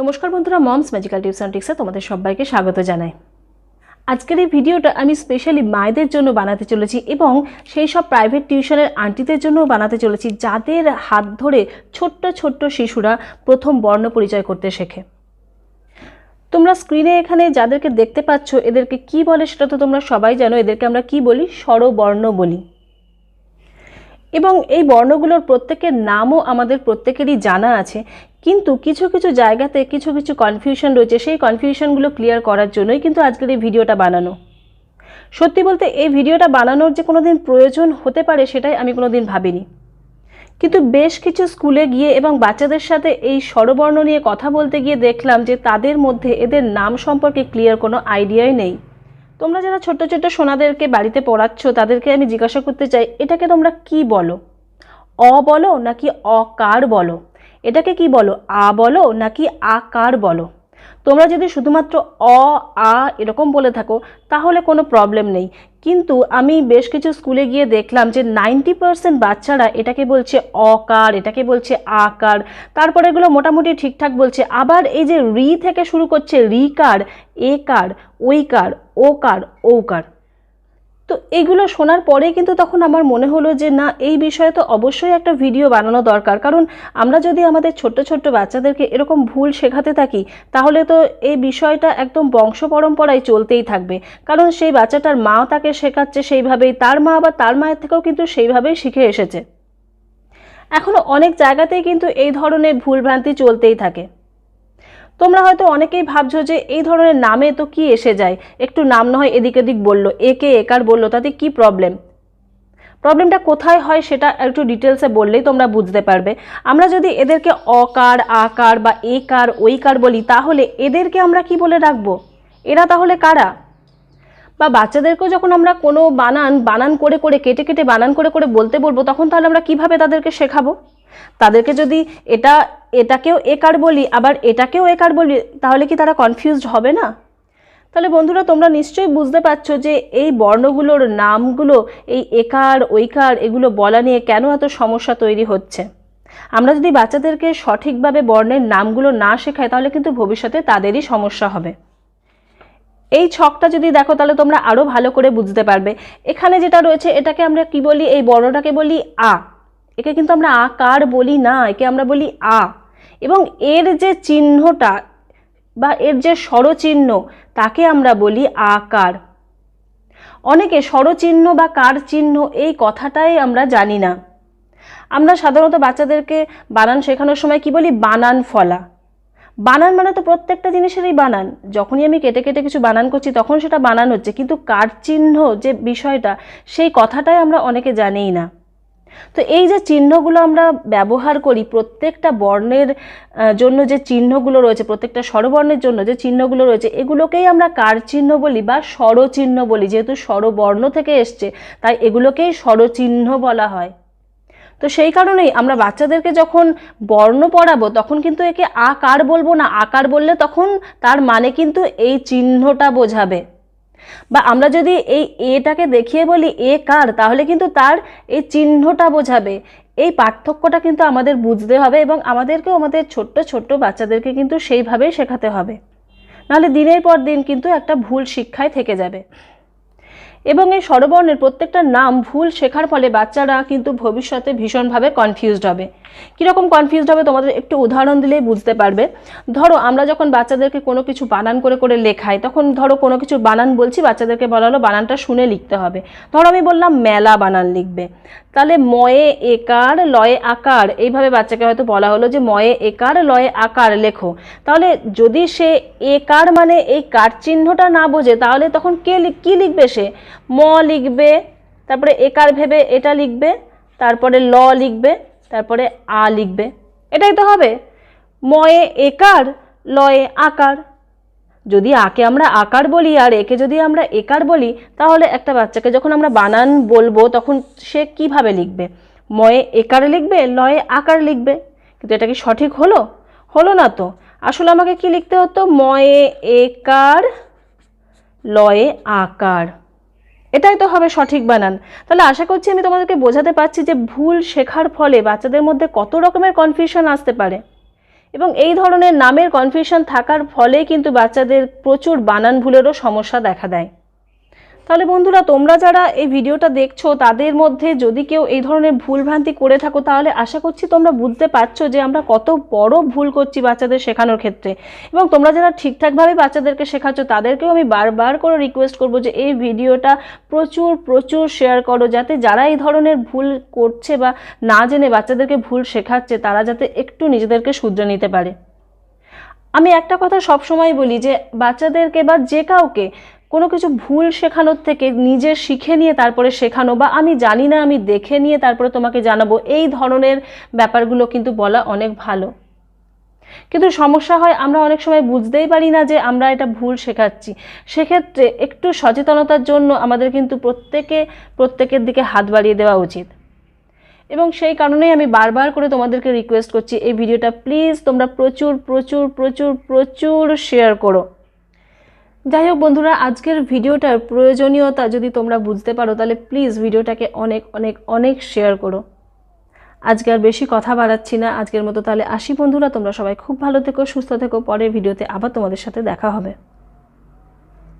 নমস্কার বন্ধুরা, mom's magical tips and টিক্সে তোমাদের সবাইকে স্বাগত জানাই। আজকের এই ভিডিওটা আমি স্পেশালি মায়েদের জন্য বানাতে চলেছি এবং সেই সব প্রাইভেট টিউশনের আন্টিদের জন্যও বানাতে চলেছি, যাদের হাত ধরে ছোট্ট ছোট্ট শিশুরা প্রথম বর্ণ পরিচয় করতে শেখে। তোমরা স্ক্রিনে এখানে যাদেরকে দেখতে পাচ্ছ, এদেরকে কি বলে সেটা তো তোমরা সবাই জানো, এদেরকে আমরা কি বলি? স্বরবর্ণ বলি। এবং এই বর্ণগুলোর প্রত্যেকের নামও আমাদের প্রত্যেকেরই জানা আছে। কিন্তু কিছু কিছু জায়গাতে কিছু কিছু কনফিউশন রয়েছে। সেই কনফিউশনগুলো ক্লিয়ার করার জন্যই কিন্তু আজকের এই ভিডিওটা বানানো। সত্যি বলতে এই ভিডিওটা বানানোর যে কোনো দিন প্রয়োজন হতে পারে সেটাই আমি কোনো দিন ভাবিনি। কিন্তু বেশ কিছু স্কুলে গিয়ে এবং বাচ্চাদের সাথে এই স্বরবর্ণ নিয়ে কথা বলতে গিয়ে দেখলাম যে তাদের মধ্যে এদের নাম সম্পর্কে ক্লিয়ার কোনো আইডিয়াই নেই। তোমরা যারা ছোট ছোট সোনাদেরকে বাড়িতে পড়াচ্ছ, তাদেরকে আমি জিজ্ঞাসা করতে চাই, এটাকে তোমরা কি বলো? অ বলো নাকি অকার বলো? এটাকে কি বলো? আ বলো নাকি আকার বলো? তোমরা যদি শুধুমাত্র অ, আ এরকম বলে থাকো, তাহলে কোনো প্রবলেম নেই। কিন্তু আমি বেশ কিছু স্কুলে গিয়ে দেখলাম যে নাইনটি পারসেন্ট বাচ্চারা এটাকে বলছে অকার, এটাকে বলছে আকার। তারপরে এগুলো মোটামুটি ঠিকঠাক বলছে। আবার এই যে রি থেকে শুরু করছে ঋ কার এ কার ওই কার ও কার ও ওকার তো এগুলো শোনার পরে কিন্তু তখন আমার মনে হলো যে, না, এই বিষয়ে তো অবশ্যই একটা ভিডিও বানানো দরকার। কারণ আমরা যদি আমাদের ছোট্ট ছোট্ট বাচ্চাদেরকে এরকম ভুল শেখাতে থাকি, তাহলে তো এই বিষয়টা একদম বংশ পরম্পরায় চলতেই থাকবে। কারণ সেই বাচ্চাটার মা তাকে শেখাচ্ছে সেইভাবেই, তার মা আবার তার মায়ের থেকেও কিন্তু সেইভাবেই শিখে এসেছে। এখনও অনেক জায়গাতেই কিন্তু এই ধরনের ভুলভ্রান্তি চলতেই থাকে। তোমরা হয়তো অনেকেই ভাবছ যে এই ধরনের নামে তো কি এসে যায়? একটু নাম না হয় এদিক এদিক বলল একে একার বলল, তাতে কি প্রবলেম প্রবলেমটা কোথায় হয় সেটা একটু ডিটেলসে বললেই তোমরা বুঝতে পারবে। আমরা যদি এদেরকে অকার আকার বা একার ওইকার বলি, তাহলে এদেরকে আমরা কি বলে রাখব এরা তাহলে কারা? বা বাচ্চাদেরকেও যখন আমরা কোনো বানান বানান করে করে, কেটে কেটে, বানান করে করে বলতে বলব, তখন তাহলে আমরা কীভাবে তাদেরকে শেখাবো? তাদেরকে যদি এটা এটাকেও একার বলি, আবার এটাকেও একার বলি, তাহলে কি তারা কনফিউজড হবে না? তাহলে বন্ধুরা, তোমরা নিশ্চয়ই বুঝতে পারছ যে এই বর্ণগুলোর নামগুলো, এই একার ওইকার এগুলো বলা নিয়ে কেন এত সমস্যা তৈরি হচ্ছে? আমরা যদি বাচ্চাদেরকে সঠিকভাবে বর্ণের নামগুলো না শেখাই, তাহলে কিন্তু ভবিষ্যতে তাদেরই সমস্যা হবে। এই ছকটা যদি দেখো, তাহলে তোমরা আরও ভালো করে বুঝতে পারবে। এখানে যেটা রয়েছে, এটাকে আমরা কি বলি? এই বর্ণটাকে বলি আ। একে কিন্তু আমরা আকার বলি না, একে আমরা বলি আ। এবং এর যে চিহ্নটা বা এর যে স্বরচিহ্ন, তাকে আমরা বলি আকার। অনেকে স্বরচিহ্ন বা কার চিহ্ন এই কথাটাই আমরা জানি না। আমরা সাধারণত বাচ্চাদেরকে বানান শেখানোর সময় কি বলি? বানান ফলা। বানান মানে তো প্রত্যেকটা জিনিসেরই বানান। যখনই আমি কেটে কেটে কিছু বানান করছি, তখন সেটা বানান হচ্ছে। কিন্তু কার চিহ্ন যে বিষয়টা, সেই কথাটাই আমরা অনেকে জানিই না। তো এই যে চিহ্নগুলো আমরা ব্যবহার করি, প্রত্যেকটা বর্ণের জন্য যে চিহ্নগুলো রয়েছে, প্রত্যেকটা স্বরবর্ণের জন্য যে চিহ্নগুলো রয়েছে, এগুলোকেই আমরা কার চিহ্ন বলি বা স্বরচিহ্ন বলি। যেহেতু স্বরবর্ণ থেকে এসছে, তাই এগুলোকেই স্বরচিহ্ন বলা হয়। তো সেই কারণেই আমরা বাচ্চাদেরকে যখন বর্ণ পড়াবো, তখন কিন্তু একে আকার বলব না। আকার বললে তখন তার মানে কিন্তু এই চিহ্নটা বোঝাবে। বা আমরা যদি এই এটাকে দেখিয়ে বলি এ কার, তাহলে কিন্তু তার এই চিহ্নটা বোঝাবে। এই পার্থক্যটা কিন্তু আমাদের বুঝতে হবে এবং আমাদেরকেও আমাদের ছোট্ট ছোট্ট বাচ্চাদেরকে কিন্তু সেইভাবেই শেখাতে হবে। নাহলে দিনের পর দিন কিন্তু একটা ভুল শিক্ষায় থেকে যাবে। এবং এই স্বরবর্ণের প্রত্যেকটা নাম ভুল শেখার ফলে বাচ্চারা কিন্তু ভবিষ্যতে ভীষণভাবে কনফিউজড হবে। কীরকম কনফিউজড হবে তোমাদের একটু উদাহরণ দিলেই বুঝতে পারবে। ধরো, আমরা যখন বাচ্চাদেরকে কোনো কিছু বানান করে করে লেখাই, তখন ধরো কোনো কিছু বানান বলছি, বাচ্চাদেরকে বলা হলো বানানটা শুনে লিখতে হবে। ধরো, আমি বললাম মেলা বানান লিখবে। তাহলে ময়ে একার লয়ে আকার, এইভাবে বাচ্চাকে হয়তো বলা হলো যে ময়ে একার লয়ে আকার লেখো। তাহলে যদি সে একার মানে এই কার চিহ্নটা না বোঝে, তাহলে তখন কে কী লিখবে সে? ম লিখবে, তারপরে একার ভেবে এটা লিখবে, তারপরে ল লিখবে, তারপরে আ লিখবে। এটাই তো হবে। ময়ে একার, লয়ে আকার। যদি আকে আমরা আকার বলি আর একে যদি আমরা একার বলি, তাহলে একটা বাচ্চাকে যখন আমরা বানান বলব, তখন সে কীভাবে লিখবে? ময়ে একার লিখবে, লয়ে আকার লিখবে। কিন্তু এটা কি সঠিক হলো? হলো না তো। আসলে আমাকে কি লিখতে হতো? ময়ে একার, লয়ে আকার। এটাই তো হবে সঠিক বানান। তাহলে আশা করছি আমি তোমাদেরকে বোঝাতে পারছি যে ভুল শেখার ফলে বাচ্চাদের মধ্যে কত রকমের কনফিউশন আসতে পারে। এবং এই ধরনের নামের কনফিউশন থাকার ফলে কিন্তু বাচ্চাদের প্রচুর বানান ভুলেরও সমস্যা দেখা দেয়। তাহলে বন্ধুরা, তোমরা যারা এই ভিডিওটা দেখছ, তাদের মধ্যে যদি কেউ এই ধরনের ভুলভ্রান্তি করে থাকো, তাহলে আশা করছি তোমরা বুঝতে পারছ যে আমরা কত বড় ভুল করছি বাচ্চাদের শেখানোর ক্ষেত্রে। এবং তোমরা যারা ঠিকঠাকভাবে বাচ্চাদেরকে শেখাচ্ছ, তাদেরকেও আমি বারবার করে রিকোয়েস্ট করব যে এই ভিডিওটা প্রচুর প্রচুর শেয়ার করো, যাতে যারা এই ধরনের ভুল করছে বা না জেনে বাচ্চাদেরকে ভুল শেখাচ্ছে, তারা যাতে একটু নিজেদেরকে শুধরে নিতে পারে। আমি একটা কথা সবসময় বলি যে, বাচ্চাদেরকে বা যে কাউকে কোনো কিছু ভুল শেখানোর থেকে নিজে শিখে নিয়ে তারপরে শেখানো বা আমি জানি না, আমি দেখে নিয়ে তারপরে তোমাকে জানাব, এই ধরনের ব্যাপারগুলো কিন্তু বলা অনেক ভালো। কিন্তু সমস্যা হয়, আমরা অনেক সময় বুঝতেই পারি না যে আমরা এটা ভুল শেখাচ্ছি। সেক্ষেত্রে একটু সচেতনতার জন্য আমাদের কিন্তু প্রত্যেকে, প্রত্যেকের দিকে হাত বাড়িয়ে দেওয়া উচিত। এবং সেই কারণেই আমি বারবার করে তোমাদেরকে রিকোয়েস্ট করছি, এই ভিডিওটা প্লিজ তোমরা প্রচুর প্রচুর প্রচুর প্রচুর শেয়ার করো। যাই হোক বন্ধুরা, আজকের ভিডিওটার প্রয়োজনীয়তা যদি তোমরা বুঝতে পারো, তাহলে প্লিজ ভিডিওটাকে অনেক অনেক অনেক শেয়ার করো। আজকে আর বেশি কথা বাড়াচ্ছি না, আজকের মতো তাহলে আসি বন্ধুরা, তোমরা সবাই খুব ভালো থেকো, সুস্থ থেকো, পরের ভিডিওতে আবার তোমাদের সাথে দেখা হবে।